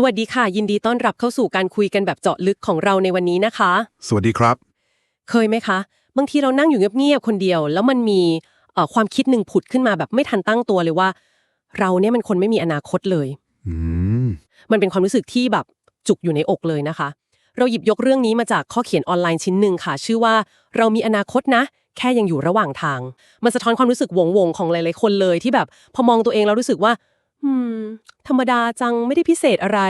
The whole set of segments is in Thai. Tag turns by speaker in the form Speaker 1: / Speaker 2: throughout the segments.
Speaker 1: สวัสดีค่ะ ยินดีต้อนรับเข้าสู่การคุยกันแบบเจาะลึกของเราในวันนี้นะคะ
Speaker 2: สวัสดีครับ
Speaker 1: เคยไหมคะ บางทีเรานั่งอยู่เงียบๆคนเดียว แล้วมันมีเอ่อความคิดหนึ่งผุดขึ้นมาแบบไม่ทันตั้งตัวเลยว่า เราเนี่ยมันคนไม่มีอนาคตเลย
Speaker 2: อืม
Speaker 1: มันเป็นความรู้สึกที่แบบจุกอยู่ในอกเลยนะคะ เราหยิบยกเรื่องนี้มาจากข้อเขียนออนไลน์ชิ้นหนึ่งค่ะ ชื่อว่าเรามีอนาคตนะ แค่ยังอยู่ระหว่างทาง มันสะท้อนความรู้สึกหวงวงๆของหลายๆคนเลยที่แบบพอมองตัวเองแล้วรู้สึกว่า อืม ธรรมดาจังไม่ได้พิเศษอะไร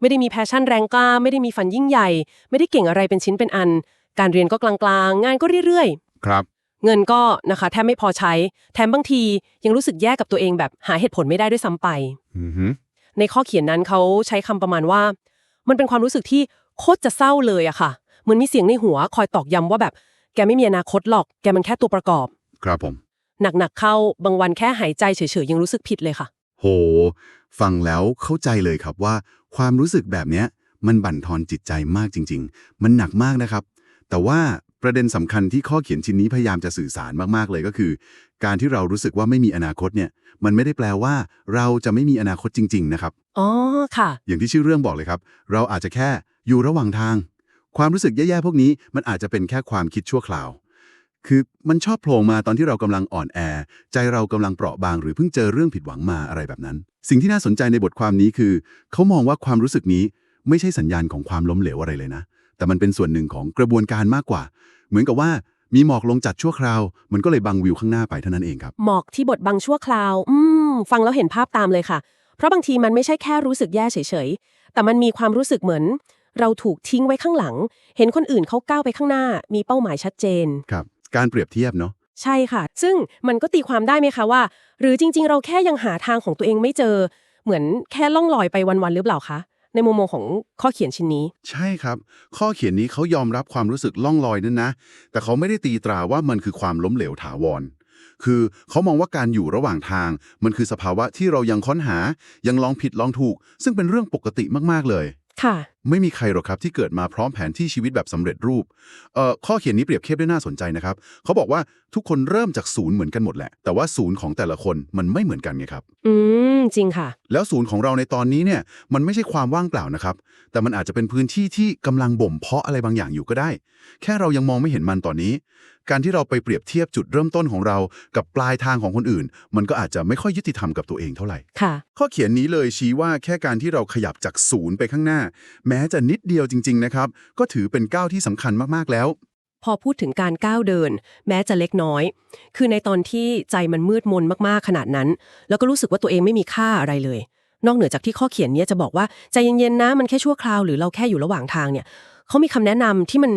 Speaker 1: ไม่ได้มีแพชชั่นแรงกล้า ไม่ได้มีฝันยิ่งใหญ่ ไม่ได้เก่งอะไรเป็นชิ้นเป็นอัน การเรียนก็กลางๆ งานก็เรื่อยๆ
Speaker 2: ครับ
Speaker 1: เงินก็นะคะแทบไม่พอใช้ แถมบางทียังรู้สึกแย่กับตัวเองแบบหาเหตุผลไม่ได้ด้วยซ้ำไป
Speaker 2: อือฮึ
Speaker 1: ในข้อเขียนนั้นเขาใช้คำประมาณว่า มันเป็นความรู้สึกที่โคตรจะเศร้าเลยอะค่ะเหมือนมีเสียงในหัวคอยตอกย้ำว่าแบบแกไม่มีอนาคตหรอก แกมันแค่ตัวประกอบ
Speaker 2: ครับผม
Speaker 1: หนักๆเข้าบางวันแค่หายใจเฉยๆยังรู้สึกผิดเลยค่ะ
Speaker 2: โห ฟังแล้วเข้าใจเลยครับว่า ความรู้สึกแบบเนี้ยมันบั่นทอนจิตใจมากจริง ๆ มันหนักมากนะครับ แต่ว่าประเด็นสำคัญที่ข้อเขียนชิ้นนี้พยายามจะสื่อสารมากๆเลยก็คือ การที่เรารู้สึกว่าไม่มีอนาคตเนี่ย มันไม่ได้แปลว่า เราจะไม่มีอนาคตจริง ๆ นะครับ
Speaker 1: อ๋อ ค่ะ
Speaker 2: อย่างที่ชื่อเรื่องบอกเลยครับ เราอาจจะแค่อยู่ระหว่างทาง ความรู้สึกแย่ๆพวกนี้มันอาจจะเป็นแค่ความคิดชั่วคราว คือมันชอบโผล่มาตอนที่เรากำลังอ่อนแอ ใจเรากำลังเปราะบางหรือเพิ่งเจอเรื่องผิดหวังมาอะไรแบบนั้น สิ่งที่น่าสนใจในบทความนี้คือ เขามองว่าความรู้สึกนี้ไม่ใช่สัญญาณของความล้มเหลวอะไรเลยนะ แต่มันเป็นส่วนหนึ่งของกระบวนการมากกว่า เหมือนกับว่ามีหมอกลงจัดชั่วคราว มันก็เลยบังวิวข้างหน้าไปเท่านั้นเองครับ
Speaker 1: หมอกที่บทบังชั่วคราว อืม ฟังแล้วเห็นภาพตามเลยค่ะ เพราะบางทีมันไม่ใช่แค่รู้สึกแย่เฉยๆ แต่มันมีความรู้สึกเหมือน เราถูกทิ้งไว้ข้างหลัง เห็นคนอื่นเขาก้าวไปข้างหน้า มีเป้าหมายชัดเจน
Speaker 2: ครับ การเปรียบเทียบเนาะ
Speaker 1: ใช่ค่ะ ซึ่งมันก็ตีความได้ไหมคะว่า หรือจริง ๆ เราแค่ยังหาทางของตัวเองไม่เจอ เหมือนแค่ล่องลอยไปวันๆหรือเปล่าคะในมุมมองของข้อเขียนชิ้นนี้
Speaker 2: ใช่ครับ ข้อเขียนนี้เขายอมรับความรู้สึกล่องลอยนั่นนะ แต่เขาไม่ได้ตีตราว่ามันคือความล้มเหลวถาวร คือเขามองว่าการอยู่ระหว่างทาง มันคือสภาวะที่เรายังค้นหายังลองผิดลองถูก ซึ่งเป็นเรื่องปกติมากๆเลย
Speaker 1: ค่ะ
Speaker 2: ไม่มีใครหรอกครับที่เกิดมาพร้อมแผนที่ชีวิตแบบสำเร็จรูปเอ่อข้อเขียนนี้เปรียบเทียบได้น่าสนใจนะครับ เขาบอกว่าทุกคนเริ่มจากศูนย์เหมือนกันหมดแหละ แต่ว่าศูนย์ของแต่ละคนมันไม่เหมือนกันไงครับ
Speaker 1: อืม จริงค่ะ
Speaker 2: แล้วศูนย์ของเราในตอนนี้เนี่ย มันไม่ใช่ความว่างเปล่านะครับ แต่มันอาจจะเป็นพื้นที่ที่กำลังบ่มเพาะอะไรบางอย่างอยู่ก็ได้ แค่เรายังมองไม่เห็นมันตอนนี้ การที่เราไปเปรียบเทียบจุดเริ่มต้นของเรา กับปลายทางของคนอื่น มันก็อาจจะไม่ค่อยยุติธรรมกับตัวเองเท่าไหร่
Speaker 1: ค่ะ
Speaker 2: ข้อเขียนนี้เลยชี้ว่าแค่การที่เราขยับจากศูนย์ไปข้างหน้าแม้ม้จะนิดเดียวจริง ๆ นะครับ ก็ถือเป็นก้าวที่สำคัญมากๆแล้ว
Speaker 1: พอพูดถึงการก้าวเดิน แม้จะเล็กน้อย คือในตอนที่ใจมันมืดมนมากๆขนาดนั้น แล้วก็รู้สึกว่าตัวเองไม่มีค่าอะไรเลย นอกเหนือจากที่ข้อเขียนเนี้ยจะบอกว่าใจเย็นๆนะมันแค่ชั่วคราวหรือเราแค่อยู่ระหว่างทางเนี่ยเขามีคำแนะนำที่มัน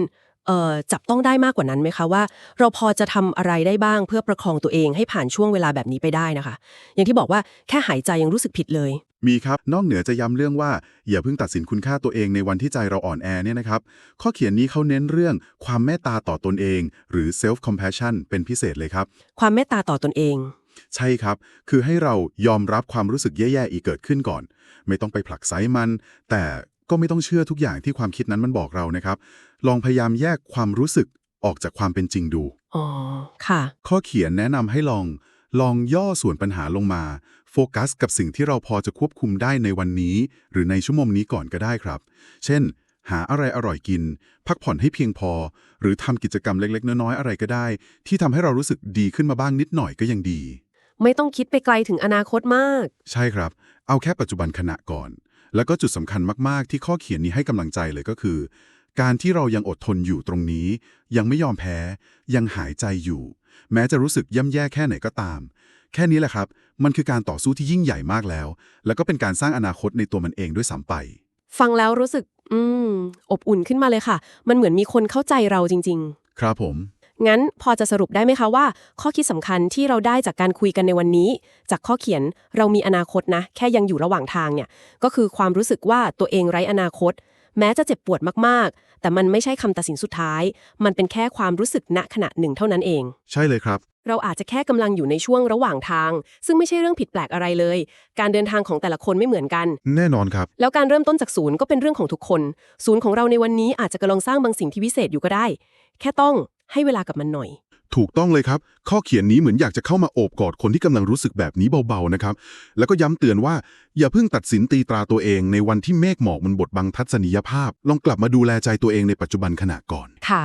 Speaker 1: เอ่อจับต้องได้มากกว่านั้นไหมคะว่า เราพอจะทำอะไรได้บ้างเพื่อประคองตัวเองให้ผ่านช่วงเวลาแบบนี้ไปได้นะคะ อย่างที่บอกว่าแค่หายใจยังรู้สึกผิดเลย
Speaker 2: มีครับ นอกเหนือจะย้ำเรื่องว่า อย่าเพิ่งตัดสินคุณค่าตัวเองในวันที่ใจเราอ่อนแอเนี่ยนะครับ ข้อเขียนนี้เขาเน้นเรื่องความเมตตาต่อตนเอง หรือ self compassion เป็นพิเศษเลยครับ
Speaker 1: ความเมตตาต่อตนเอง
Speaker 2: ใช่ครับ คือให้เรายอมรับความรู้สึกแย่ๆอีกเกิดขึ้นก่อน ไม่ต้องไปผลักไสมัน แต่ก็ไม่ต้องเชื่อทุกอย่างที่ความคิดนั้นมันบอกเรานะครับ ลองพยายามแยกความรู้สึกออกจากความเป็นจริงดู
Speaker 1: อ๋อ ค่ะ
Speaker 2: ข้อเขียนแนะนำให้ลอง ลองย่อส่วนปัญหาลงมา โฟกัสกับสิ่งที่เราพอจะควบคุมได้ในวันนี้ หรือในชั่วโมงนี้ก่อนก็ได้ครับ เช่น หาอะไรอร่อยกิน พักผ่อนให้เพียงพอ หรือทำกิจกรรมเล็ก ๆ น้อยๆอะไรก็ได้ ที่ทำให้เรารู้สึกดีขึ้นมาบ้างนิดหน่อยก็ยังดี
Speaker 1: ไม่ต้องคิดไปไกลถึงอนาคตมาก
Speaker 2: ใช่ครับ เอาแค่ปัจจุบันขณะก่อน แล้วก็จุดสำคัญมากๆ ที่ข้อเขียนนี้ให้กำลังใจเลยก็คือ การที่เรายังอดทนอยู่ตรงนี้ ยังไม่ยอมแพ้ ยังหายใจอยู่ แม้จะรู้สึกย่ำแย่แค่ไหนก็ตาม แค่นี้แหละครับ มันคือการต่อสู้ที่ยิ่งใหญ่มากแล้ว แล้วก็เป็นการสร้างอนาคตในตัวมันเองด้วยซ้ำไป
Speaker 1: ฟังแล้วรู้สึก อืม อบอุ่นขึ้นมาเลยค่ะ มันเหมือนมีคนเข้าใจเราจริง
Speaker 2: ครับผม
Speaker 1: ๆงั้นพอจะสรุปได้ไหมคะว่า ข้อคิดสำคัญที่เราได้จากการคุยกันในวันนี้ จากข้อเขียนเรามีอนาคตนะ แค่ยังอยู่ระหว่างทางเนี่ย ก็คือความรู้สึกว่าตัวเองไร้อนาคต แม้จะเจ็บปวดมากๆ แต่มันไม่ใช่คำตัดสินสุดท้าย มันเป็นแค่ความรู้สึกณขณะหนึ่งเท่านั้นเอง
Speaker 2: ใช่เลยครับ
Speaker 1: เราอาจจะแค่กำลังอยู่ในช่วงระหว่างทาง ซึ่งไม่ใช่เรื่องผิดแปลกอะไรเลย การเดินทางของแต่ละคนไม่เหมือนกัน
Speaker 2: แน่นอนครับ
Speaker 1: แล้วการเริ่มต้นจากศูนย์ก็เป็นเรื่องของทุกคน ศูนย์ของเราในวันนี้อาจจะกำลังสร้างบางสิ่งที่วิเศษอยู่ก็ได้ แค่ต้องให้เวลากับมันหน่อย
Speaker 2: ถูกต้องเลยครับ ข้อเขียนนี้เหมือนอยากจะเข้ามาโอบกอดคนที่กำลังรู้สึกแบบนี้เบาๆนะครับ แล้วก็ย้ำเตือนว่าอย่าเพิ่งตัดสินตีตราตัวเองในวันที่เมฆหมอกมันบดบังทัศนียภาพ ลองกลับมาดูแลใจตัวเองในปัจจุบันขณะก่อน
Speaker 1: ค่ะ